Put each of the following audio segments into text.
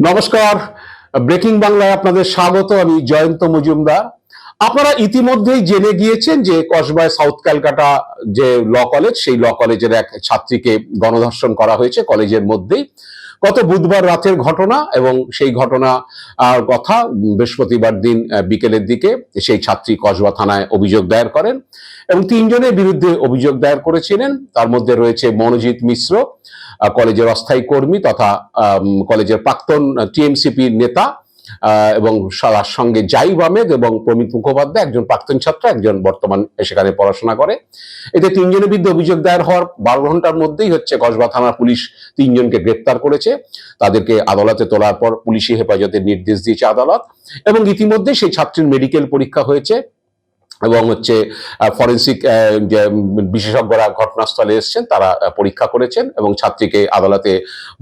নমস্কার। ব্রেকিং বাংলায় আপনাদের স্বাগত, আমি জয়ন্ত মজুমদার। আপনারা ইতিমধ্যেই জেনে গিয়েছেন যে কসবায় সাউথ ক্যালকাটা যে ল কলেজ, সেই ল কলেজের এক ছাত্রীকে গণধর্ষণ করা হয়েছে কলেজের মধ্যেই। গত বুধবার রাতের ঘটনা এবং সেই ঘটনা কথা বৃহস্পতিবার দিন বিকেলের দিকে সেই ছাত্রী কসবা থানায় অভিযোগ দায়ের করেন এবং তিনজনের বিরুদ্ধে অভিযোগ দায়ের করেছিলেন। তার মধ্যে রয়েছে মনোজিৎ মিশ্র কলেজের অস্থায়ী কর্মী তথা কলেজের প্রাক্তন টিএমসিপির নেতা এবং তার সঙ্গে জাইব আহমেদ এবং প্রমিত মুখোপাধ্যায়, একজন প্রাক্তন ছাত্র, একজন বর্তমান সেখানে পড়াশোনা করে। এতে তিনজনের বিরুদ্ধে অভিযোগ দায়ের হওয়ার বারো ঘণ্টার মধ্যেই হচ্ছে কসবা থানার পুলিশ তিনজনকে গ্রেপ্তার করেছে। তাদেরকে আদালতে তোলার পর পুলিশি হেফাজতের নির্দেশ দিয়েছে আদালত এবং ইতিমধ্যে সেই ছাত্রীর মেডিকেল পরীক্ষা হয়েছে এবং হচ্ছে ফরেন্সিক বিশেষজ্ঞরা ঘটনাস্থলে এসেছেন, তারা পরীক্ষা করেছেন এবং ছাত্রীকে আদালতে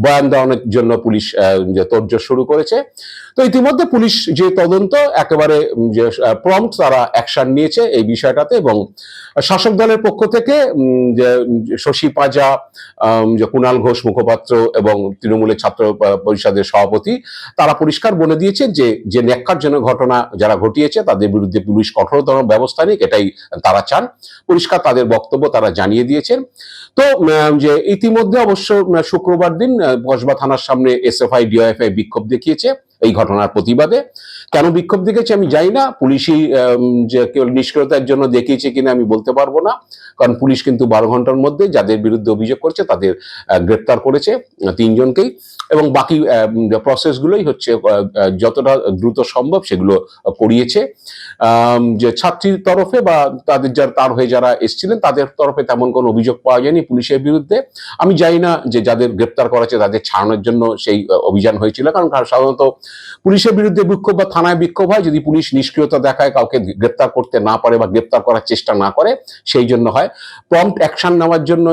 বয়ান দেওয়ানোর জন্য পুলিশ তোড়জোড় শুরু করেছে। তো ইতিমধ্যে পুলিশ যে তদন্ত, একেবারে যে প্রম্পট তারা অ্যাকশন নিয়েছে এই বিষয়টাতে এবং শাসক দলের পক্ষ থেকে যে, শশী পাজা যে কুণাল ঘোষ মুখপাত্র এবং তৃণমূলের ছাত্র পরিষদের সভাপতি, তারা পরিষ্কার বলে দিয়েছেন যে যে ন্যাক্কারজনক ঘটনা যারা ঘটিয়েছে তাদের বিরুদ্ধে পুলিশ কঠোরতম ব্যবস্থা নিক, এটাই তারা চান। পরিষ্কার তাদের বক্তব্য তারা জানিয়ে দিয়েছেন। তো যে, ইতিমধ্যে অবশ্য শুক্রবার দিন কসবা থানার সামনে এসএফআই, ডিওএফআই বিক্ষোভ দেখিয়েছে। এই ঘটনার প্রতিবাদে। কেন বিক্ষোভ দেখেছি আমি যাই না। পুলিশই যে কেবল নিষ্ক্রিয়তার জন্য দেখিয়েছে কিনা আমি বলতে পারব না। কারণ পুলিশ কিন্তু বারো ঘণ্টার মধ্যে যাদের বিরুদ্ধে অভিযোগ করছে তাদের গ্রেপ্তার করেছে, তিনজনকেই। এবং বাকি প্রসেসগুলোই হচ্ছে যতটা দ্রুত সম্ভব সেগুলো করিয়েছে। যে ছাত্রীর তরফে বা তাদের যার, তার হয়ে যারা এসেছিলেন, তাদের তরফে তেমন কোনো অভিযোগ পাওয়া যায়নি পুলিশের বিরুদ্ধে। আমি জানি না যে যাদের গ্রেপ্তার করা হয়েছে তাদের ছাড়ানোর জন্য সেই অভিযান হয়েছিল। কারণ কারণ সাধারণত পুলিশের বিরুদ্ধে বিক্ষোভ বা থানায় বিক্ষোভ হয়। যদি পুলিশ নিষ্ক্রিয়তা দেখায়, কাউকে গ্রেপ্তার করতে না পারে বা গ্রেপ্তার করার চেষ্টা না করে, সেই জন্য হয়। প্রম্পট অ্যাকশন নেওয়ার জন্য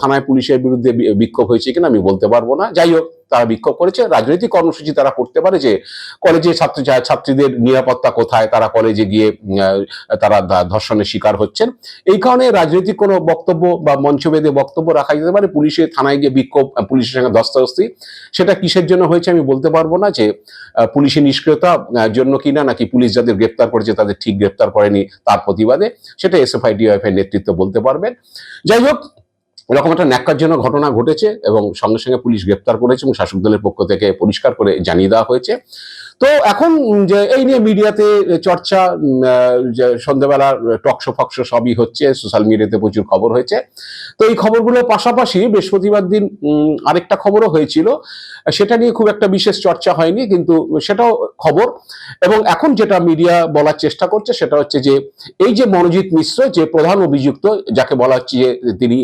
থানায় পুলিশের বিরুদ্ধে বিক্ষোভ হয়েছে কিনা আমি বলতে পারব না। যাই হোক তারা বিক্ষোভ করেছে। রাজনৈতিক কর্মসূচি তারা করতে পারে যে কলেজে ছাত্র ছাত্রীদের নিরাপত্তা কোথায়, তারা কলেজে গিয়ে তারা ধর্ষণের শিকার হচ্ছেন। এই কারণে রাজনৈতিক কোনো বক্তব্য বা মঞ্চ বেঁধে বক্তব্য রাখা যেতে পারে। পুলিশের থানায় গিয়ে বিক্ষোভ পুলিশের সঙ্গে ধস্তাধস্তি, সেটা কিসের জন্য হয়েছে আমি বলতে পারব না যে পুলিশের নিষ্ক্রিয়তা জন্য কিনা, নাকি পুলিশ যাদের গ্রেপ্তার করেছে তাদের ঠিক গ্রেপ্তার করেনি তার প্রতিবাদে, সেটা এসএফআই ডিওএফ এর নেতৃত্ব বলতে পারবেন। যাই হোক এরকম একটা ন্যাক্কারজনক ঘটনা ঘটেছে এবং সঙ্গে সঙ্গে পুলিশ গ্রেপ্তার করেছে এবং শাসক দলের পক্ষ থেকে পরিষ্কার করে জানিয়ে দেওয়া হয়েছে। তো এখন যে এই নিয়ে মিডিয়াতে চর্চা যে সন্ধ্যাবেলা টকশো ফকশো সবই হচ্ছে, সোশ্যাল মিডিয়াতে প্রচুর খবর হয়েছে। তো এই খবরগুলোর পাশাপাশি বৃহস্পতিবার দিন আরেকটা খবরও হয়েছিল। সেটা নিয়ে খুব একটা বিশেষ চর্চা হয়নি, কিন্তু সেটাও খবর। এবং এখন যেটা মিডিয়া বলার চেষ্টা করছে, সেটা হচ্ছে যে এই যে মনোজিৎ মিশ্র, যে প্রধান অভিযুক্ত, যাকে বলা হচ্ছে যে তিনি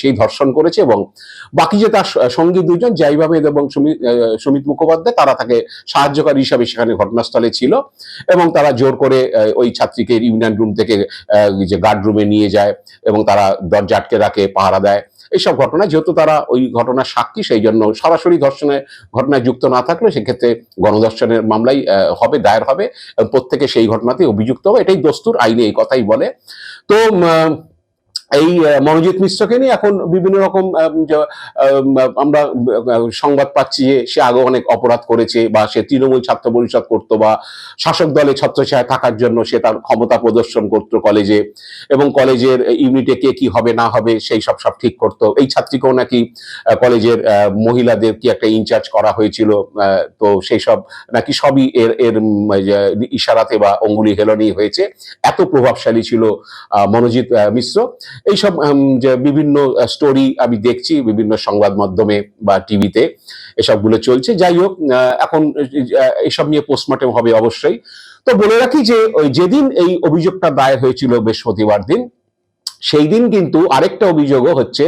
সেই ধর্ষণ করেছে, এবং বাকি যে তার সঙ্গী দুজন আহমেদ এবং সুমিত মুখোপাধ্যায়, তারা তাকে সাহায্যকারী হিসাবে সেখানে ঘটনাস্থলে ছিল এবং তারা জোর করে ওই ছাত্রীকে ইউনিয়ন রুম থেকে যে গার্ড রুমে নিয়ে যায় এবং তারা দরজা আটকে রাখে, পাহারা দেয়। এইসব ঘটনা, যেহেতু তারা ওই ঘটনার সাক্ষী, সেই জন্য সরাসরি ধর্ষণের ঘটনায় যুক্ত না থাকলে সেক্ষেত্রে গণধর্ষণের মামলাই হবে, দায়ের হবে। প্রত্যেকে সেই ঘটনাতে অভিযুক্ত হবে। এটাই দস্তুর আইনে এই কথাই বলে। তো এই মনোজিৎ মিশ্রকে নিয়ে এখন বিভিন্ন রকম আমরা সংবাদ পাচ্ছি যে সে আগে অনেক অপরাধ করেছে বা সে তৃণমূল ছাত্র পরিষদ করতো বা শাসক দলে ছত্রছায়া থাকার জন্য সে তার ক্ষমতা প্রদর্শন করতো কলেজে এবং কলেজের ইউনিটে কে কি হবে, না হবে, সেই সব সব ঠিক করতো। এই ছাত্রীকেও নাকি কলেজের মহিলাদের কি একটা ইনচার্জ করা হয়েছিল তো সেই সব নাকি সবই এর এর ইশারাতে বা অঙ্গুলি হেলনি হয়েছে। এত প্রভাবশালী ছিল মনোজিৎ মিশ্র। এইসব যে বিভিন্ন স্টোরি আমি দেখছি বিভিন্ন সংবাদ মাধ্যমে বা টিভিতে, এসবগুলো চলছে। যাই হোক এখন এসব নিয়ে পোস্টমর্টেম হবে অবশ্যই। তো বলে রাখি যে, ওই যেদিন এই অভিযোগটা দায়ের হয়েছিল বৃহস্পতিবার দিন সেই দিন কিন্তু আরেকটা অভিযোগও হচ্ছে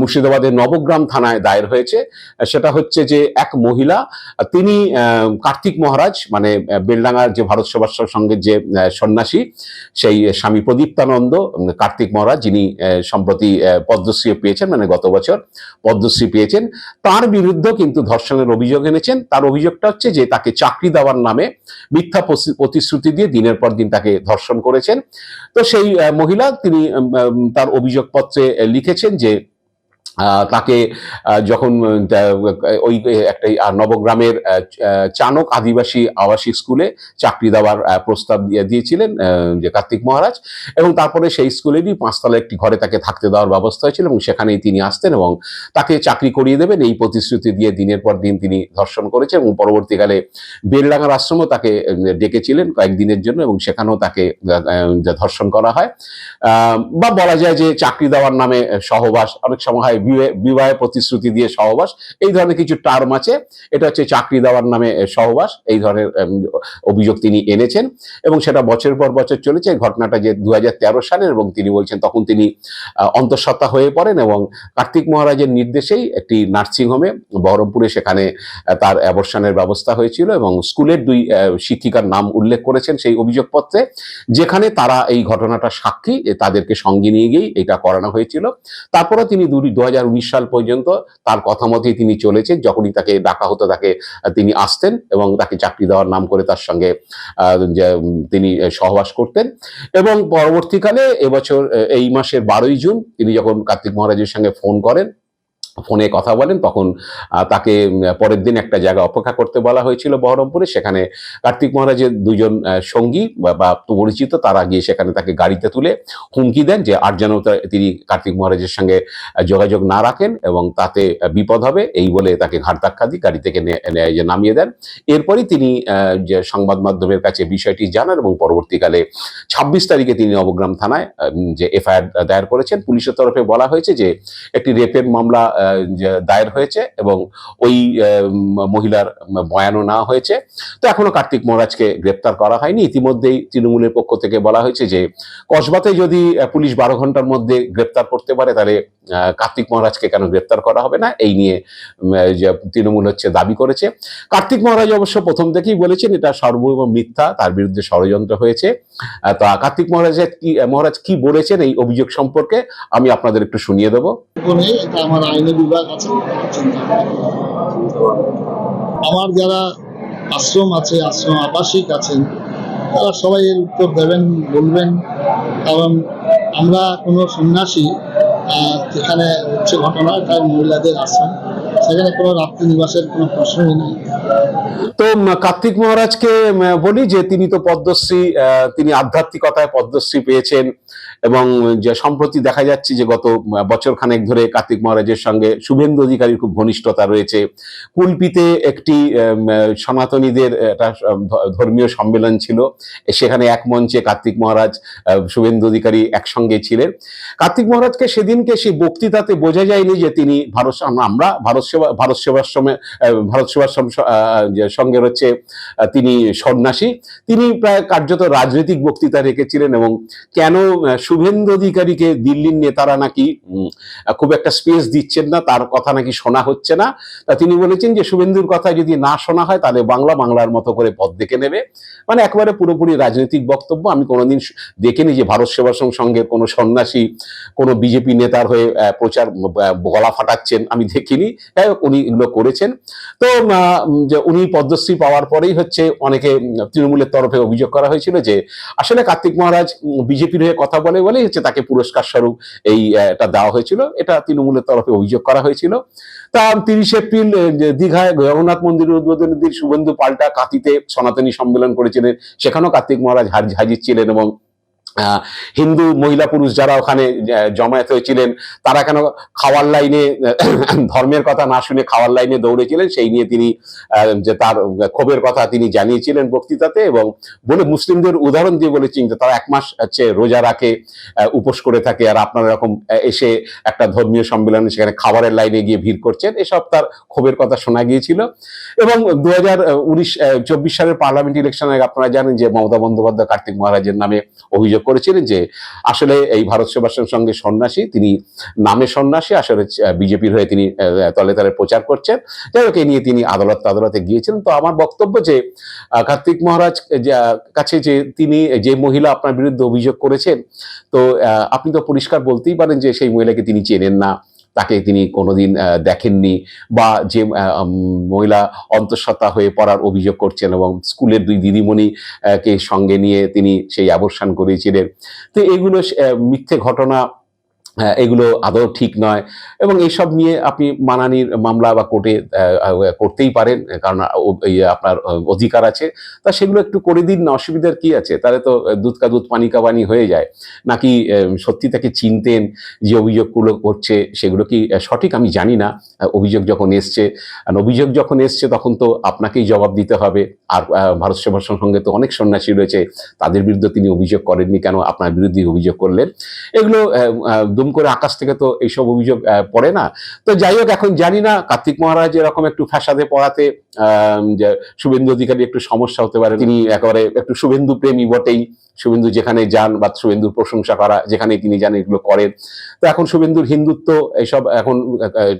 মুর্শিদাবাদের নবগ্রাম থানায় দায়ের হয়েছে। সেটা হচ্ছে যে এক মহিলা, তিনি কার্তিক মহারাজ মানে বেলডাঙ্গার যে ভারত সেবাশ্রম সঙ্গের যে সন্ন্যাসী, সেই স্বামী প্রদীপ্তানন্দ কার্তিক মহারাজ, যিনি সম্প্রতি পদ্মশ্রী পেয়েছেন মানে গত বছর পদ্মশ্রী পেয়েছেন। তার বিরুদ্ধে কিন্তু ধর্ষণের অভিযোগ এনেছেন। তার অভিযোগটা হচ্ছে যে তাকে চাকরি দেওয়ার নামে মিথ্যা প্রতিশ্রুতি দিয়ে দিনের পর দিন তাকে ধর্ষণ করেছেন। তো সেই মহিলা, তিনি তার অভিযোগপত্রে লিখেছেন যে তাকে যখন ওই একটা নবগ্রামের চানক আদিবাসী আবাসিক স্কুলে চাকরি দেওয়ার প্রস্তাব দিয়ে- দিয়েছিলেন যে কার্তিক মহারাজ। এবং তারপরে সেই স্কুলেরই পাঁচতলা একটি ঘরে তাকে থাকতে দেওয়ার ব্যবস্থা হয়েছিল এবং সেখানেই তিনি আসতেন এবং তাকে চাকরি করিয়ে দেবেন। এই প্রতিশ্রুতি দিয়ে দিনের পর দিন তিনি ধর্ষণ করেছেন এবং পরবর্তীকালে বেলডাঙ্গার আশ্রমও তাকে ডেকেছিলেন কয়েকদিনের জন্য এবং সেখানেও তাকে ধর্ষণ করা হয়। বা বলা যায় যে চাকরি দেওয়ার নামে সহবাস অনেক সময় হয় বিবাহে প্রতিশ্রুতি দিয়ে সহবাস, এই ধরনের কিছু টার্ম আছে। এটা হচ্ছে চাকরি দেওয়ার নামে সহবাস, এই ধরনের অভিযোগ তিনি এনেছেন এবং সেটা বছর পর বছর চলেছে। ঘটনাটা যে দু হাজার তেরো সালের এবং তিনি বলছেন তখন তিনি অন্তঃসত্ত্বা হয়ে পড়েন এবং কার্তিক মহারাজের নির্দেশেই একটি নার্সিংহোমে বহরমপুরে সেখানে তার অ্যাবর্শনের ব্যবস্থা হয়েছিল এবং স্কুলের দুই শিক্ষিকার নাম উল্লেখ করেছেন সেই অভিযোগপত্রে, যেখানে তারা এই ঘটনাটা সাক্ষী তাদেরকে সঙ্গে নিয়ে গিয়েই এটা করানো হয়েছিল। তারপরে তিনি দু সাল পর্যন্ত তার কথা মতেই তিনি চলেছেন। যখনই তাকে ডাকা হতো, তাকে, তিনি আসতেন এবং তাকে চাকরি দেওয়ার নাম করে তার সঙ্গে তিনি সহবাস করতেন। এবং পরবর্তীকালে এবছর, এই মাসের বারোই জুন তিনি যখন কার্তিক মহারাজের সঙ্গে ফোন করেন ফোনে কথা বলেন, তখন তাকে পরের দিন একটা জায়গা অপেক্ষা করতে বলা হয়েছিল বহরমপুরে। সেখানে কার্তিক মহারাজের দুজন সঙ্গী বা পরিচিত, তারা গিয়ে সেখানে তাকে গাড়িতে তুলে হুমকি দেন যে, আর যেন তিনি কার্তিক মহারাজের সঙ্গে যোগাযোগ না রাখেন এবং তাতে বিপদ হবে, এই বলে তাকে ঘাট ধাক্কা দিয়ে গাড়ি থেকে নামিয়ে দেন। এরপরই তিনি যে সংবাদ মাধ্যমের কাছে বিষয়টি জানান এবং পরবর্তীকালে ছাব্বিশ তারিখে তিনি নবগ্রাম থানায় যে এফআইআর দায়ের করেছেন, পুলিশের তরফে বলা হয়েছে যে, একটি রেপের মামলা দায়ের হয়েছে এবং ওই মহিলার বয়ানও না হয়েছে। তো এখনও কার্তিক মহারাজকে গ্রেপ্তার করা হয়নি। ইতিমধ্যেই তৃণমূলের পক্ষ থেকে বলা হয়েছে যে, কসবাতে যদি পুলিশ বারো ঘণ্টার মধ্যে গ্রেপ্তার করতে পারে, তাহলে কার্তিক মহারাজকে কেন গ্রেপ্তার করা হবে না? এই নিয়ে তৃণমূল হচ্ছে দাবি করেছে। কার্তিক মহারাজ অবশ্য প্রথম থেকেই বলেছেন, এটা সর্বৈব মিথ্যা, তার বিরুদ্ধে ষড়যন্ত্র হয়েছে। তা কার্তিক মহারাজের কি, মহারাজ কি বলেছেন এই অভিযোগ সম্পর্কে আমি আপনাদের একটু শুনিয়ে দেবো। আমার আইনি বিভাগ আছে। আমার যারা আশ্রম আছে, আশ্রম আবাসিক আছেন, তারা সবাই এর উত্তর দেবেন, বলবেন কারণ আমরা কোনো সন্ন্যাসী যেখানে হচ্ছে ঘটনা তাই মহিলাদের আশ্রম, সেখানে কোনো রাত্রি নিবাসের কোনো প্রশ্নই নেই তো কার্তিক মহারাজকে বলি যে তিনি তো পদ্মশ্রী তিনি আধ্যাত্মিকতায় পদ্মশ্রী পেয়েছেন এবং যে সম্প্রতি দেখা যাচ্ছে যে গত বছর খানেক ধরে কার্তিক মহারাজের সঙ্গে শুভেন্দু অধিকারীর খুব ঘনিষ্ঠতা রয়েছে। কুলপিতে একটি সনাতনীদের একটা ধর্মীয় সম্মেলন ছিল। সেখানে এক মঞ্চে কার্তিক মহারাজ শুভেন্দু অধিকারী একসঙ্গে ছিলেন। কার্তিক মহারাজকে সেদিনকে সেই বক্তৃতাতে বোঝা যায়নি যে তিনি ভারত, আমরা ভারত সেবা, ভারত সেবাশ্রমে ভারত সেবাশ্রম সঙ্গে হচ্ছে তিনি সন্ন্যাসী। তিনি প্রায় কার্যত রাজনৈতিক বক্তৃতা রেখেছিলেন এবং কেন শুভেন্দু অধিকারীকে দিল্লির নেতারা নাকি খুব একটা স্পেস দিচ্ছেন না তার কথা নাকি শোনা হচ্ছে না। তা তিনি বলেছেন যে শুভেন্দুর কথা যদি না শোনা হয় তাহলে বাংলা বাংলার মতো করে পথ দেখে নেবে। মানে একবারে পুরোপুরি রাজনৈতিক বক্তব্য। আমি কোনোদিন দেখিনি যে ভারত সেবাশ্রম সঙ্গের কোনো সন্ন্যাসী কোনো বিজেপি নেতার হয়ে প্রচার গলা ফাটাচ্ছেন। আমি দেখিনি। হোক, উনি এগুলো করেছেন। তো উনি পদ্মশ্রী পাওয়ার পরেই হচ্ছে অনেকে তৃণমূলের তরফে অভিযোগ করা হয়েছিল যে, আসলে কার্তিক মহারাজ বিজেপির হয়ে কথা বলে বলেই হচ্ছে তাকে পুরস্কার স্বরূপ এই এটা দেওয়া হয়েছিল। এটা তৃণমূলের তরফে অভিযোগ করা হয়েছিল। তা তিরিশে এপ্রিল দীঘায় জগন্নাথ মন্দিরের উদ্বোধনের দিন শুভেন্দু পাল্টা কাতিতে সনাতনী সম্মেলন করেছিলেন। সেখানেও কার্তিক মহারাজ হার- হাজির ছিলেন এবং হিন্দু মহিলা পুরুষ যারা ওখানে জমায়েত হয়েছিলেন, তারা কেন খাওয়ার লাইনে, ধর্মের কথা না শুনে খাওয়ার লাইনে দৌড়েছিলেন? সেই নিয়ে তিনি যে তার ক্ষোভের কথা তিনি জানিয়েছিলেন বক্তৃতাতে এবং বলে মুসলিমদের উদাহরণ দিয়ে বলেছেন যে তারা এক মাস হচ্ছে রোজা রাখে উপোস করে থাকে আর আপনারা এরকম এসে একটা ধর্মীয় সম্মেলনে সেখানে খাবারের লাইনে গিয়ে ভিড় করছেন। এসব তার ক্ষোভের কথা শোনা গিয়েছিল। এবং দু হাজার উনিশ চব্বিশ সালের পার্লামেন্ট ইলেকশনে আপনারা জানেন যে মমতা বন্দ্যোপাধ্যায় কার্তিক মহারাজের নামে অভিযোগ করেছিলেন যে আসলে এই ভারত সেবাশ্রম সঙ্গে সন্ন্যাসী, তিনি নামে সন্ন্যাসী, আসলে বিজেপির হয়ে তিনি তলে তলে প্রচার করছেন। যাই হোক নিয়ে তিনি আদালত আদালতে গিয়েছিলেন। তো আমার বক্তব্য যে কার্তিক মহারাজ কাছে যে তিনি, যে মহিলা আপনার বিরুদ্ধে অভিযোগ করেছেন, তো আপনি তো পরিষ্কার বলতেই পারেন যে সেই মহিলাকে তিনি চেনেন না। তাকে তিনি কোনোদিন দেখেননি বা যে মহিলা অন্তঃসত্ত্বা হয়ে পড়ার অভিযোগ করছেন এবং স্কুলের দুই দিদিমণি কে সঙ্গে নিয়ে তিনি সেই অ্যাবর্শন করিয়েছিলেন। তো এগুলো মিথ্যে ঘটনা এগুলো আদৌ ঠিক নয়। এবং এইসব নিয়ে আপনি মানানির মামলা বা কোর্টে করতেই পারেন কারণ আপনার অধিকার আছে। তা সেগুলো একটু করে দিন না অসুবিধার কি আছে? তাহলে তো আহ, দুধ কা দুধ পানি হয়ে যায়। নাকি সত্যি তাকে চিনতেন যে অভিযোগগুলো করছে সেগুলো কি সঠিক? আমি জানি না। অভিযোগ যখন এসছে অভিযোগ যখন এসছে তখন তো আপনাকেই জবাব দিতে হবে। আর ভারত সেবাশ্রম সঙ্গে তো অনেক সন্ন্যাসী রয়েছে। তাদের বিরুদ্ধে তিনি অভিযোগ করেননি কেন? আপনার বিরুদ্ধে অভিযোগ করলেন। এগুলো আহ, করে আকাশ থেকে তো এইসব অভিযোগ পড়ে না। তো যাই হোক এখন জানি না কার্তিক মহারাজ এরকম একটু ফ্যাসাদে পড়াতে শুভেন্দু অধিকারী একটু সমস্যা হতে পারে। তিনি একেবারে একটু শুভেন্দু প্রেমী বটেই। শুভেন্দু যেখানে যান বা শুভেন্দুর প্রশংসা করা যেখানে তিনি যান এগুলো করেন। তো এখন শুভেন্দুর হিন্দুত্ব এইসব এখন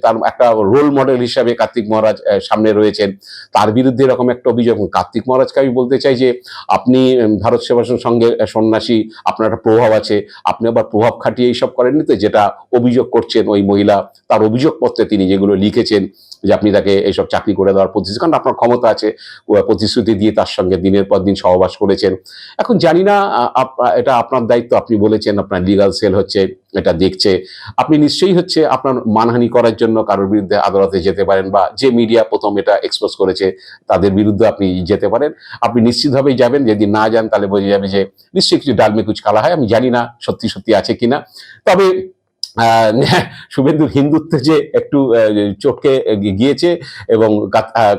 তার একটা রোল মডেল হিসাবে কার্তিক মহারাজ সামনে রয়েছেন। তার বিরুদ্ধে এরকম একটা অভিযোগ। কার্তিক মহারাজকে আমি বলতে চাই যে আপনি ভারত সেবাশ্রম সঙ্গে সন্ন্যাসী আপনার একটা প্রভাব আছে। আপনি আবার প্রভাব খাটিয়ে এইসব করেননি তো? যেটা অভিযোগ করছেন ওই মহিলা তার অভিযোগপত্রে তিনি যেগুলো লিখেছেন যে আপনি তাকে এইসব চাকরি করে দেওয়ার প্রতিশ্রুতি কারণ আপনার ক্ষমতা আছে প্রতিশ্রুতি দিয়ে তার সঙ্গে দিনের পর দিন সহবাস করেছেন। এখন জানি না এটা আপনার দায়িত্ব, আপনি বলেছেন আপনার লিগাল সেল হচ্ছে, এটা দেখছে। আপনি নিশ্চয়ই হচ্ছে আপনার মানহানি করার জন্য কারোর বিরুদ্ধে আদালতে যেতে পারেন বা যে মিডিয়া প্রথম এটা এক্সপোজ করেছে, তাদের বিরুদ্ধে আপনি যেতে পারেন। আপনি নিশ্চিতভাবেই যাবেন, যদি না যান তাহলে বোঝা যাবে যে নিশ্চয়ই কিছু ডালমে কুচ কালা হয়, আমি জানি না সত্যি সত্যি আছে কিনা। তবে শুভেন্দুর হিন্দুত্বে যে একটু চটকে গিয়েছে এবং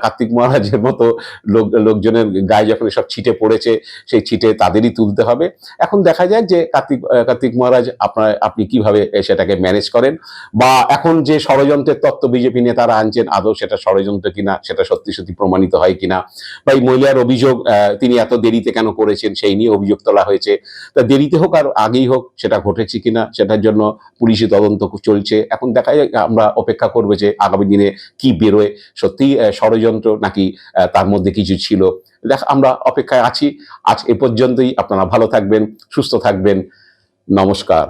কার্তিক মহারাজের মতো লোক, লোকজনের গায়ে যখন সব ছিটে পড়েছে, সেই ছিটে তাদেরই তুলতে হবে। এখন দেখা যায় যে কার্তিক কার্তিক মহারাজ আপনার, আপনি কীভাবে সেটাকে ম্যানেজ করেন? বা এখন যে ষড়যন্ত্রের তত্ত্ব বিজেপি নেতারা আনছেন, আদৌ সেটা ষড়যন্ত্র কিনা, সেটা সত্যি সত্যি প্রমাণিত হয় কিনা? বা এই মহিলার অভিযোগ তিনি এত দেরিতে কেন করেছেন, সেই নিয়ে অভিযোগ তোলা হয়েছে। তা দেরিতে হোক আর আগেই হোক, সেটা ঘটেছে কিনা, সেটার জন্য পুলিশি তদন্ত চলছে। এখন দেখা যায় আমরা অপেক্ষা করবে যে আগামী দিনে কি বেরোয়। সত্যি ষড়যন্ত্র নাকি তার মধ্যে কিছু ছিল। দেখ, আমরা অপেক্ষায় আছি। আজ এ পর্যন্তই। আপনারা ভালো থাকবেন, সুস্থ থাকবেন। নমস্কার।